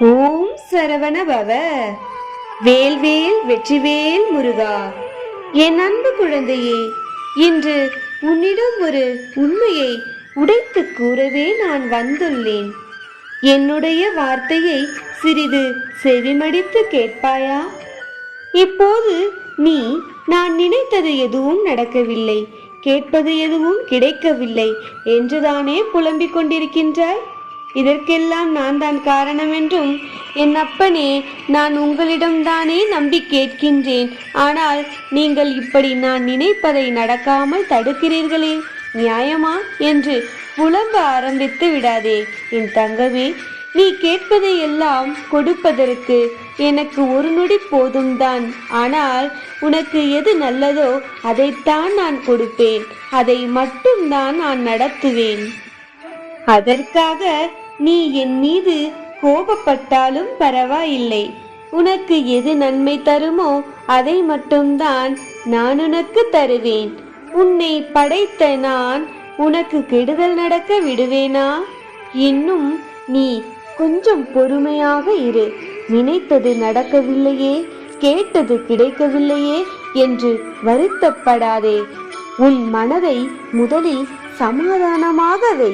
ஓம் சரவண பவ வேல்வேல் வெற்றிவேல் முருகா. என் அன்பு குழந்தையே இன்று உன்னிடம் ஒரு உண்மையை உடைத்து கூறவே நான் வந்துள்ளேன். என்னுடைய வார்த்தையை சிறிது செவிமடித்து கேட்பாயா? இப்போது நீ நான் நினைத்தது எதுவும் நடக்கவில்லை. கேட்பது எதுவும் கிடைக்கவில்லை. என்றுதானே புலம்பிக் கொண்டிருக்கின்றாய்? இதற்கெல்லாம் நான் தான் காரணம் என்றும் என் அப்பனே நான் உங்களிடம்தானே நம்பி கேட்கின்றேன். ஆனால் நீங்கள் இப்படி நான் நினைப்பதை நடக்காமல் தடுக்கிறீர்களே. நியாயமா? என்று புலம்ப ஆரம்பித்து விடாதே. என் தங்கமே நீ கேட்பதை எல்லாம் கொடுப்பதற்கு எனக்கு ஒரு நொடி போதும் தான் ஆனால் உனக்கு எது நல்லதோ அதைத்தான் நான் கொடுப்பேன். அதை மட்டும்தான் நான் நடத்துவேன். அதற்காக நீ என் மீது கோபப்பட்டாலும் பரவாயில்லை. உனக்கு எது நன்மை தருமோ அதை மட்டும்தான் நான் உனக்கு தருவேன். உன்னை படைத்த நான் உனக்கு கெடுதல் நடக்க விடுவேனா? இன்னும் நீ கொஞ்சம் பொறுமையாக இரு. நினைத்தது நடக்கவில்லையே கேட்டது கிடைக்கவில்லையே என்று வருத்தப்படாதே. உன் மனதை முதலில் சமாதானமாக வை.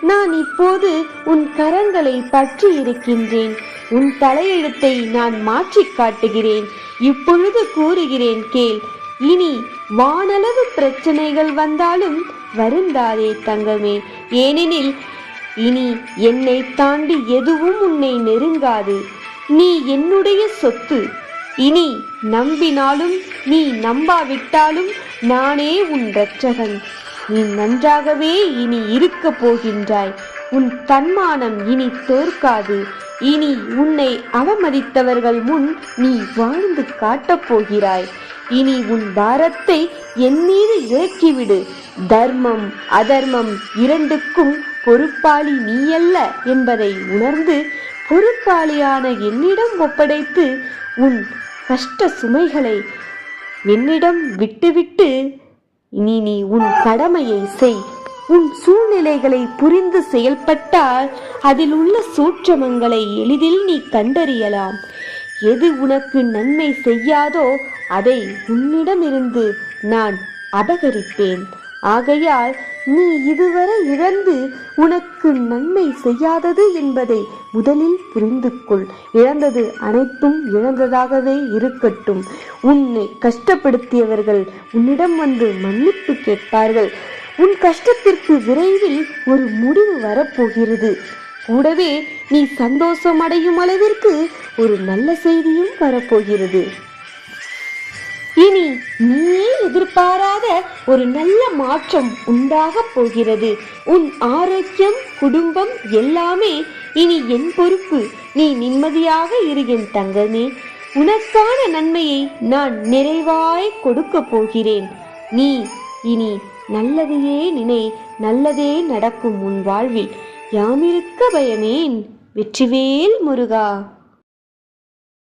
நான் இப்போது உன் கரங்களை பற்றி இருக்கின்றேன். உன் தலையெழுத்தை நான் மாற்றி காட்டுகிறேன். இப்பொழுது கூறுகிறேன் கேள். இனி வானளவு பிரச்சனைகள் வந்தாலும் வருந்தாதே தங்கமே. ஏனெனில் இனி என்னை தாண்டி எதுவும் உன்னை நெருங்காது. நீ என்னுடைய சொத்து. இனி நம்பினாலும் நீ நம்பாவிட்டாலும் நானே உன் ரட்சகன் நீ நன்றாகவே இனி இருக்க போகின்றாய். உன் தன்மானம் இனி தோற்காது. இனி உன்னை அவமதித்தவர்கள் முன் நீ வாழ்ந்து காட்டப் போகிறாய். இனி உன் பாரத்தை என் மீது இறக்கிவிடு. தர்மம் அதர்மம் இரண்டுக்கும் பொறுப்பாளி நீயல்ல என்பதை உணர்ந்து பொறுப்பாளியான என்னிடம் ஒப்படைத்து உன் கஷ்ட சுமைகளை என்னிடம் விட்டுவிட்டு இனி நீ உன் கடமையை செய். உன் சூழ்நிலைகளை புரிந்து செயல்பட்டால் அதில் உள்ள சூற்றமங்களை எளிதில் நீ கண்டறியலாம். எது உனக்கு நன்மை செய்யாதோ அதை உன்னிடமிருந்து நான் அபகரிப்பேன். ஆகையால் நீ இதுவரை இழந்து உனக்கு நன்மை செய்யாதது என்பதை முதலில் புரிந்து கொள் இழந்தது அனைத்தும் இழந்ததாகவே இருக்கட்டும். உன்னை கஷ்டப்படுத்தியவர்கள் உன்னிடம் வந்து மன்னிப்பு கேட்பார்கள். உன் கஷ்டத்திற்கு விரைவில் ஒரு முடிவு வரப்போகிறது. கூடவே நீ சந்தோஷம் அடையும் அளவிற்கு ஒரு நல்ல செய்தியும் வரப்போகிறது. இனி நீயே எதிர்பாராத ஒரு நல்ல மாற்றம் உண்டாகப் போகிறது. உன் ஆரோக்கியம் குடும்பம் எல்லாமே இனி என் பொறுப்பு. நீ நிம்மதியாக இரு என் தங்கமே. உனக்கான நன்மையை நான் நிறைவாய் கொடுக்க போகிறேன். நீ இனி நல்லதையே நினை நல்லதே நடக்கும் உன் வாழ்வில். யாமிருக்க பயமேன். வெற்றிவேல் முருகா.